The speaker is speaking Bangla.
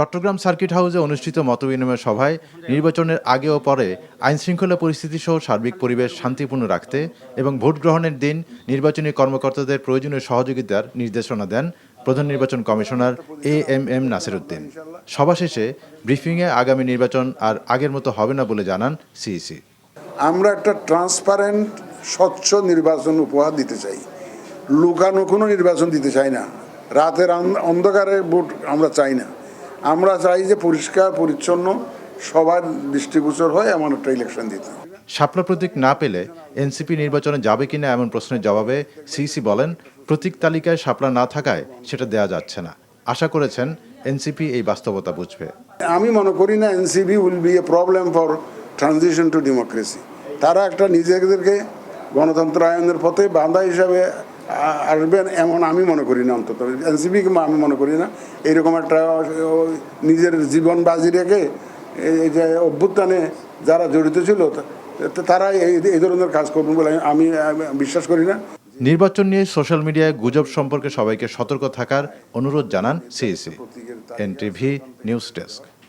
চট্টগ্রাম সার্কিট হাউসে অনুষ্ঠিত মতবিনিময় সভায় নির্বাচনের আগে ও পরে আইনশৃঙ্খলা পরিস্থিতি সহ সার্বিক পরিবেশ শান্তিপূর্ণ রাখতে এবং ভোট গ্রহণের দিন নির্বাচনী কর্মকর্তাদের প্রয়োজনীয় সহযোগিতার নির্দেশনা দেন প্রধান নির্বাচন commissioner A M M Nasir Uddin সভা শেষে ব্রিফিংয়ে আগামী নির্বাচন আর আগের মতো হবে না বলে জানান সিইসি। আমরা একটা ট্রান্সপারেন্ট, স্বচ্ছ নির্বাচন উপহার দিতে চাই। লুকানো কোনো নির্বাচন দিতে চাই না। রাতের অন্ধকারে ভোট আমরা চাই না। আমরা চাই যে পরিষ্কার পরিচ্ছন্ন সবার দৃষ্টিগোচর হয় এমন একটা ইলেকশন দিতে। শাপলা প্রতীক না পেলে এনসিপি নির্বাচনে যাবে কিনা এমন প্রশ্নের জবাবে সিইসি বলেন প্রতীক তালিকায় শাপলা না থাকায় সেটা দেয়া যাচ্ছে না। আশা করেছেন এনসিপি এই বাস্তবতা বুঝবে। আমি মনে করি না NCB will be a problem for transition to democracy তারা একটা নিজেদেরকে গণতন্ত্র আয়নের পথে বাঁধা হিসাবে আসবেন এমন আমি মনে করি না অন্তত। এনসিবিকে আমি মনে করি না। এরকম একটা নিজের জীবন বাজি রেখে এই- যে অভ্যুত্থানে যারা জড়িত ছিল তা- তারা এই ধরনের কাজ করবেন বলে আমি আমি বিশ্বাস করি না। নির্বাচন নিয়ে সোশ্যাল মিডিয়ায় গুজব সম্পর্কে সবাইকে সতর্ক থাকার অনুরোধ জানান সিইসি। NTV news desk.